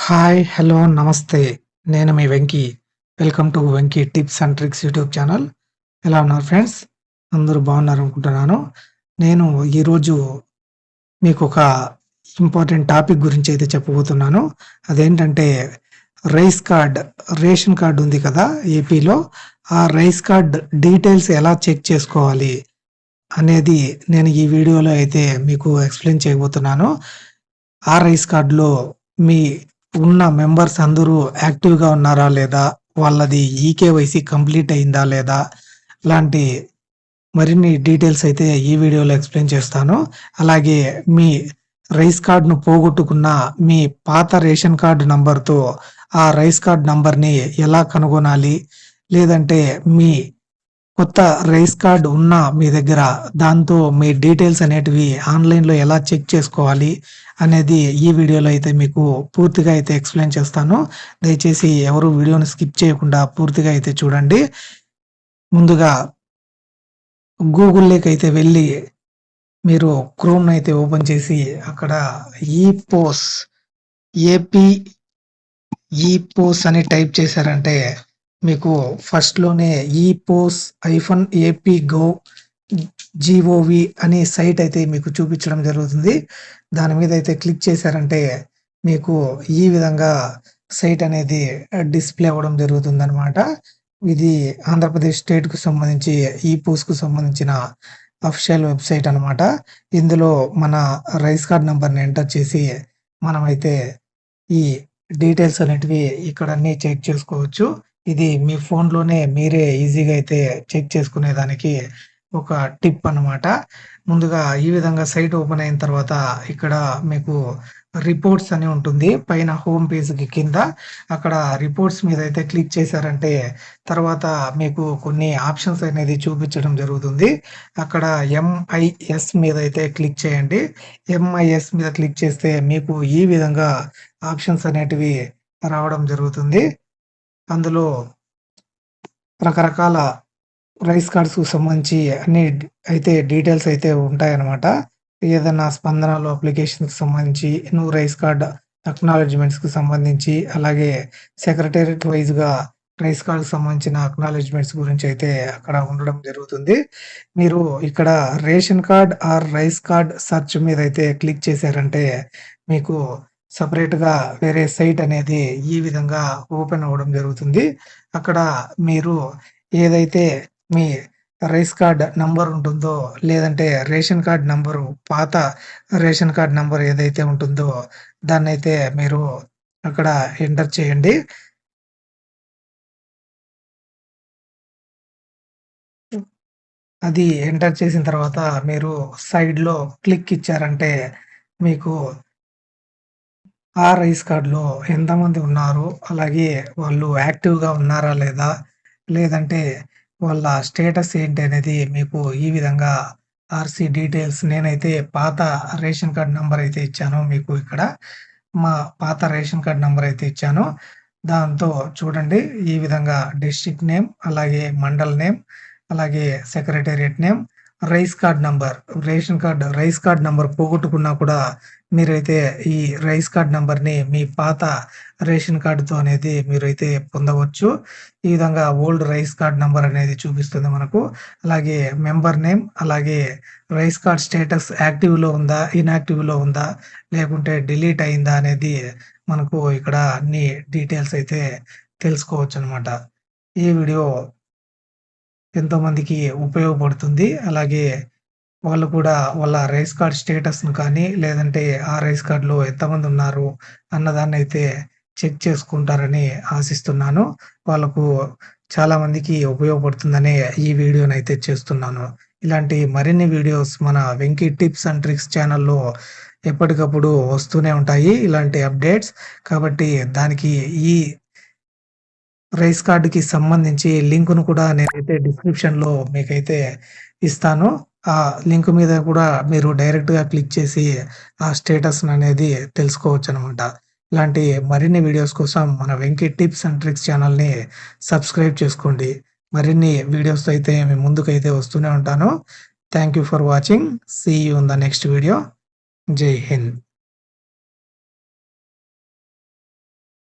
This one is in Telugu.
హాయ్! హలో! నమస్తే. నేను మీ Venky. Welcome to Venky tips and tricks YouTube channel. ఎలా ఉన్నారు ఫ్రెండ్స్? అందరూ బాగున్నారనుకుంటున్నాను. నేను ఈరోజు మీకొక ఇంపార్టెంట్ టాపిక్ గురించి అయితే చెప్పబోతున్నాను. అదేంటంటే రైస్ కార్డ్, రేషన్ కార్డ్ ఉంది కదా ఏపీలో. ఆ రైస్ కార్డ్ డీటెయిల్స్ ఎలా చెక్ చేసుకోవాలి అనేది నేను ఈ వీడియోలో అయితే మీకు ఎక్స్‌ప్లెయిన్ చేయబోతున్నాను. ఆ రైస్ కార్డులో మీ ఉన్న మెంబర్స్ అందరూ యాక్టివ్‌గా ఉన్నారా లేదా? వాళ్ళది ఈకేవైసీ కంప్లీట్ అయిందా లేదా? లాంటి మరిన్ని డీటెయిల్స్ అయితే ఈ వీడియోలో ఎక్స్‌ప్లెయిన్ చేస్తాను. అలాగే మీ రైస్ కార్డును పోగొట్టుకున్న మీ పాత రేషన్ కార్డు నంబర్‌తో ఆ రైస్ కార్డ్ నంబర్‌ని ఎలా కనుగొనాలి? లేదంటే మీ కొత్త రైస్ కార్డ్ ఉన్న మీ దగ్గర దాంతో మీ డీటెయిల్స్ అనేటివి ఆన్‌లైన్‌లో ఎలా చెక్ చేసుకోవాలి? అనేది ఈ వీడియోలో అయితే మీకు పూర్తిగా అయితే ఎక్స్‌ప్లెయిన్ చేస్తాను. దయచేసి ఎవరు వీడియోని స్కిప్ చేయకుండా పూర్తిగా అయితే చూడండి. ముందుగా గూగుల్లోకి అయితే వెళ్ళి మీరు క్రోమ్‌నైతే ఓపెన్ చేసి అక్కడ ఈ పోస్ ఏపీ ఈ పోస్ అని టైప్ చేశారంటే మీకు ఫస్ట్‌లోనే epos hyphen AP go gov అనే సైట్ అయితే మీకు చూపించడం జరుగుతుంది. దాని మీద అయితే క్లిక్ చేశారంటే మీకు ఈ విధంగా సైట్ అనేది డిస్‌ప్లే అవ్వడం జరుగుతుందనమాట. ఇది ఆంధ్రప్రదేశ్ స్టేట్‌కు సంబంధించి ఈపోస్‌కు సంబంధించిన అఫిషియల్ వెబ్‌సైట్ అనమాట. ఇందులో మన రైస్ కార్డ్ నెంబర్ని ఎంటర్ చేసి మనమైతే ఈ డీటెయిల్స్ అనేటివి ఇక్కడ అన్ని చెక్ చేసుకోవచ్చు. ఇది మీ ఫోన్‌లోనే మీరే ఈజీగా అయితే చెక్ చేసుకునేదానికి ఒక టిప్ అనమాట. ముందుగా ఈ విధంగా సైట్ ఓపెన్ అయిన తర్వాత ఇక్కడ మీకు రిపోర్ట్స్ అని ఉంటుంది. పైన హోమ్ పేజ్‌కి కింద అక్కడ రిపోర్ట్స్ మీద అయితే క్లిక్ చేశారంటే తర్వాత మీకు కొన్ని ఆప్షన్స్ అనేది చూపించడం జరుగుతుంది. అక్కడ ఎంఐఎస్ మీద అయితే క్లిక్ చేయండి. ఎంఐఎస్ మీద క్లిక్ చేస్తే మీకు ఈ విధంగా ఆప్షన్స్ అనేటివి రావడం జరుగుతుంది. అందులో రకరకాల రైస్ కార్డ్స్‌కు సంబంధించి అన్ని అయితే డీటెయిల్స్ అయితే ఉంటాయన్నమాట. ఏదైనా స్పందనలో అప్లికేషన్‌కి సంబంధించి, నువ్వు రైస్ కార్డ్ అక్నాలెడ్జ్‌మెంట్స్‌కి సంబంధించి, అలాగే సెక్రటేరియట్ వైస్‌గా రైస్ కార్డ్‌కి సంబంధించిన అక్నాలెడ్జ్‌మెంట్స్ గురించి అయితే అక్కడ ఉండడం జరుగుతుంది. మీరు ఇక్కడ ration card or rice card search మీద అయితే క్లిక్ చేశారంటే మీకు సపరేట్గా వేరే సైట్ అనేది ఈ విధంగా ఓపెన్ అవ్వడం జరుగుతుంది. అక్కడ మీరు ఏదైతే మీ రైస్ కార్డ్ నంబర్ ఉంటుందో లేదంటే రేషన్ కార్డ్ నంబరు పాత రేషన్ కార్డ్ నంబర్ ఏదైతే ఉంటుందో దాన్నైతే మీరు అక్కడ ఎంటర్ చేయండి. అది ఎంటర్ చేసిన తర్వాత మీరు సైడ్‌లో క్లిక్ ఇచ్చారంటే మీకు ఆ రైస్ కార్డ్‌లో ఎంతమంది ఉన్నారు? అలాగే వాళ్ళు యాక్టివ్‌గా ఉన్నారా లేదా? లేదంటే వాళ్ళ స్టేటస్ ఏంటి అనేది మీకు ఈ విధంగా ఆర్‌సీ డీటెయిల్స్ నేనైతే పాత రేషన్ కార్డ్ నెంబర్ అయితే ఇచ్చాను మీకు ఇక్కడ. మా పాత రేషన్ కార్డ్ నెంబర్ అయితే ఇచ్చాను. దాంతో చూడండి ఈ విధంగా డిస్ట్రిక్ట్ నేమ్, అలాగే మండల్ నేమ్, అలాగే secretariat name, rice card number, ration card rice card number పోగొట్టుకున్నా కూడా మీరైతే ఈ రైస్ కార్డ్ నంబర్‌ని మీ పాత రేషన్ కార్డుతో అనేది మీరైతే పొందవచ్చు. ఈ విధంగా ఓల్డ్ రైస్ కార్డ్ నంబర్ అనేది చూపిస్తుంది మనకు. అలాగే మెంబర్ నేమ్, అలాగే రైస్ కార్డ్ స్టేటస్ యాక్టివ్‌లో ఉందా? ఇన్యాక్టివ్లో ఉందా? లేకుంటే డిలీట్ అయిందా? అనేది మనకు ఇక్కడ అన్ని డీటెయిల్స్ అయితే తెలుసుకోవచ్చు అనమాట ఈ వీడియో ఎంతోమందికి ఉపయోగపడుతుంది. అలాగే వాళ్ళు కూడా వాళ్ళ రైస్ కార్డ్ స్టేటస్‌ను కానీ, లేదంటే ఆ రైస్ కార్డులో ఎంతమంది ఉన్నారు అన్నదాన్నయితే చెక్ చేసుకుంటారని ఆశిస్తున్నాను. వాళ్ళకు చాలా మందికి ఉపయోగపడుతుందనే ఈ వీడియోనైతే చేస్తున్నాను. ఇలాంటి మరిన్ని వీడియోస్ మన వెంకీ టిప్స్ అండ్ ట్రిక్స్ ఛానల్‌లో ఎప్పటికప్పుడు వస్తూనే ఉంటాయి. ఇలాంటి అప్డేట్స్. కాబట్టి దానికి ఈ రైస్ కార్డుకి సంబంధించి లింక్‌ను కూడా నేనైతే డిస్క్రిప్షన్‌లో మీకైతే ఇస్తాను. ఆ లింక్ మీద కూడా మీరు డైరెక్ట్‌గా క్లిక్ చేసి ఆ స్టేటస్ని అనేది తెలుసుకోవచ్చు అనమాట ఇలాంటి మరిన్ని వీడియోస్ కోసం మన వెంకీ టిప్స్ అండ్ ట్రిక్స్ ఛానల్‌ని సబ్స్క్రైబ్ చేసుకోండి. మరిన్ని వీడియోస్‌తో అయితే మేము ముందుకైతే వస్తూనే ఉంటాను. Thank you for watching. See you in the next video. జై హింద్.